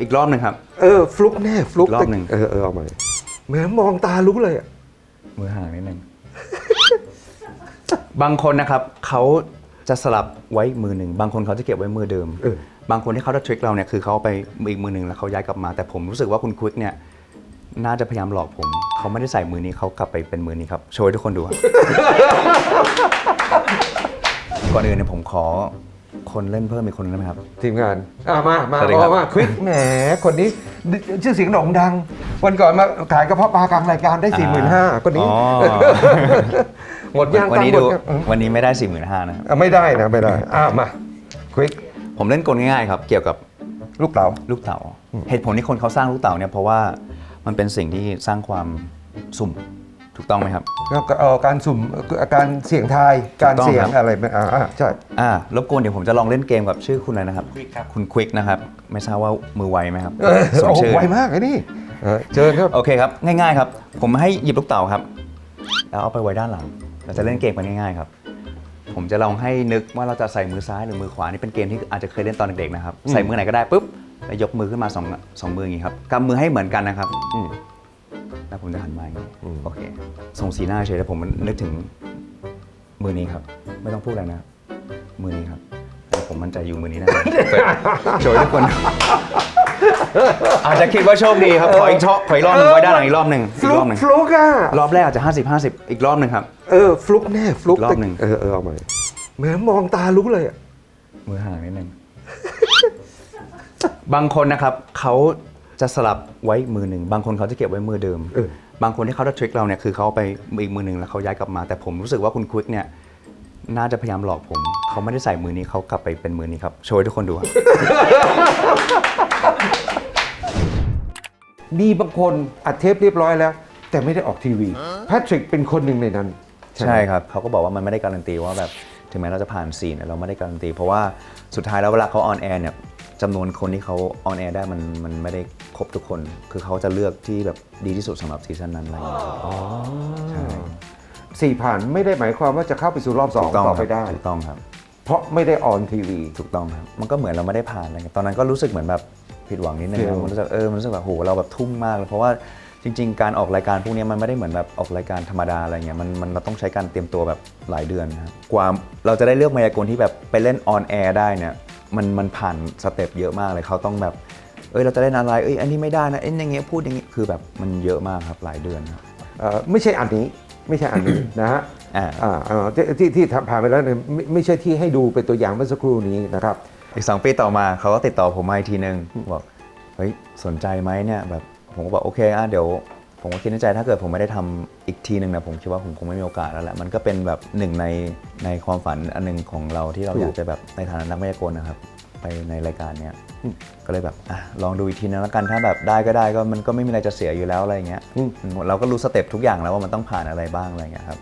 อีกรอบหนึ่งครับ เออฟลุกแน่ฟลุกรอบหนึ่ง เออเออเอาใหม่แหม้มองตารู้เลยอะมือห่างนิดนึง บางคนนะครับเขาจะสลับไว้มือหนึ่ง บางคนเขาจะเก็บไว้มือเดิม เออบางคนที่เขาจะทริคเราเนี่ยคือเขาเอาไปมืออีกมือหนึ่งแล้วเขาย้ายกลับมา แต่ผมรู้สึกว่าคุณควิกเนี่ยน่าจะพยายามหลอกผม เขาไม่ได้ใส่มือนี้เขากลับไปเป็นมือนี้ครับ โชว์ให้ทุกคนดูครับ ก่อนอื่นเนี่ยผมขอ คนเล่นเพิ่มอีกคนนึงได้ไหมครับ ทีมงานอะมามาสวัสดีครับเอามาควิกแหมคนนี้ชื่อเสียงโด่งดัง วันก่อนมาขายกระเพาะปลากลางรายการได้สี่หมื่นห้าคนนี้ อ๋อ หมดย่างวันนี้ตัดูงค์หมยังวันนี้ไม่ได้สี่หมื่นห้านะครับอะไม่ได้นะไม่ได้อะมาควิกผมเล่นกลง่ายๆครับ เกี่ยวกับลูกเต๋า ลูกเต๋า เหตุผลที่คนเขาสร้างลูกเต๋าเนี่ยเพราะว่ามันเป็นสิ่งที่สร้างความสุ่ม ถูกต้องไหมครับ แล้วก็เอาการสุ่มการเสี่ยงทายการถูกต้องเสี่ยงครับ อะไรไม่อ่าอ่าใช่ อ่ารบกวนเดี๋ยวผมจะลองเล่นเกมกับชื่อคุณอะไรนะครับ คุณควิกนะครับ ไม่ทราบว่ามือไวไหมครับเออส่งโอ้โหชื่อไวมากไอ้นี่เออเชิญครับ โอเคครับ ง่ายๆครับ ผมให้หยิบลูกเต๋าครับ แล้วเอาไปไว้ด้านหลัง เราจะเล่นเกมกันง่ายๆครับ ผมจะลองให้นึกว่าเราจะใส่มือซ้ายหรือมือขวา นี่เป็นเกมที่อาจจะเคยเล่นตอนเด็กๆนะครับ ใส่มือไหนก็ได้ปุ๊บ แล้วยกมือขึ้นมาสองสองมืออย่างนี้ครับกำมือให้เหมือนกันนะครับอืม แล้วผมจะหันมาอย่างนี้อืม โอเค ส่งสีหน้าเฉยแต่ผมนึกถึงมือนี้ครับ ไม่ต้องพูดอะไรนะครับมือนี้ครับแต่ผมมั่นใจอยู่มือนี้นะ โชว์ให้ทุกคน อาจจะคิดว่าโชคดีครับ ขออีกชอบขออีกรอบหนึงไว้ด้านหลังอีกรอบหนึ่งฟอีกลุรกอบหนึ่งฟลุกอะรอบแรกอาจจะ50 50 อีกรอบหนึ่งครับ เออฟลุกแน่ฟลุกรอบหนึ่ง เออเออเอาใหม่แหม้มองตารู้เลยอะมือห่างนิดนึง บางคนนะครับเขา จะสลับไว้มือหนึ่ง บางคนเขาจะเก็บไว้มือเดิมเออบางคนที่เขาจะทริคเราเนี่ยคือเขาเอาไปมืออีกมือหนึ่งแล้วเขาย้ายกลับมา แต่ผมรู้สึกว่าคุณควิกเนี่ยน่าจะพยายามหลอกผม เขาไม่ได้ใส่มือนี้เขากลับไปเป็นมือนี้ครับ โชว์ให้ทุกคนดูครับมีบางคนอัดเทปเรียบร้อยแล้ว แต่ไม่ได้ออกทีวีแพทริกเป็นคนหนึ่งในนั้น ใช่ครับเขาก็บอกว่ามันไม่ได้การันตีว่าแบบ ถึงแม้เราจะผ่านซีนเราไม่ได้การันตี เพราะว่าสุดท้ายแล้วเวลาเขาออนแอร์เนี่ยจำนวนคนที่เขาออนแอร์ได้มันมันไม่ได้ครบทุกคน คือเขาจะเลือกที่แบบดีที่สุดสำหรับซีซั่นนั้นอะไรอย่างเงี้ยครับอ๋อใช่สี่ผ่านไม่ได้หมายความว่าจะเข้าไปสู่รอบสองถูกต้องต่อคไปรับได้ ถูกต้องครับ เพราะไม่ได้ออนทีวี ถูกต้องครับ มันก็เหมือนเราไม่ได้ผ่านอะไรเงี้ยตอนนั้นก็รู้สึกเหมือนแบบผิดหวังนิดนึงผิดหควัรับงมันรู้สึกเออ มันรู้สึกแบบโห เราแบบทุ่มมากเลย เพราะว่า จริง ๆ การออกรายการพวกเนี้ยมันไม่ได้เหมือนแบบออกรายการธรรมดาอะไรเงี้ยมันมันเราต้องใช้การเตรียมตัวแบบหลายเดือนนะครับกว่าเราจะได้เลือกมายากลที่แบบไปเล่นออนแอร์ได้เนี่ยมันมันผ่านสเต็ปเยอะมากเลยเขาต้องแบบเอ้ยเราจะเล่นอะไรเอ้ยอันนี้ไม่ได้นะเอ้ยอย่างเงี้ยพูดอย่างงี้คือแบบมันเยอะมากครับหลายเดือนครับเอ่อไม่ใช่อันนี้ไม่ใช่อันนี้ นะฮะอ่าอ่าอ่าที่ที่ที่ผ่านไปแล้วเนี่ยไม่ไม่ใช่ที่ให้ดูเป็นตัวอย่างเมื่อสักครู่นี้นะครับ อีกสองปีต่อมาเขาก็ติดต่อผมมาอีกทีนึงบอกเฮ้ยสนใจไหมเนี่ยแบบ ผมก็บอกโอเคอะเดี๋ยวผมก็คิดในใจถ้าเกิดผมไม่ได้ทำอีกทีหนึ่งนะผมคิดว่าผมคงไม่มีโอกาสแล้วแหละมันก็เป็นแบบหนึ่งในในความฝันอันหนึ่งของเราที่เราถูกอยากจะแบบในฐานะนักมายากลนะครับ ไปในรายการเนี้ยอืมก็เลยแบบอะลองดูอีกทีนึงแล้วกันถ้าแบบได้ก็ได้ก็มันก็ไม่มีอะไรจะเสียอยู่แล้วอะไรเงี้ยอืมเราก็รู้สเต็ปทุกอย่างแล้วว่ามันต้องผ่านอะไรบ้างอะไรเงี้ยครับ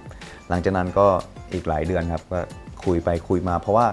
หลังจากนั้นก็อีกหลายเดือนครับก็คุยไปคุยมาเพราะว่า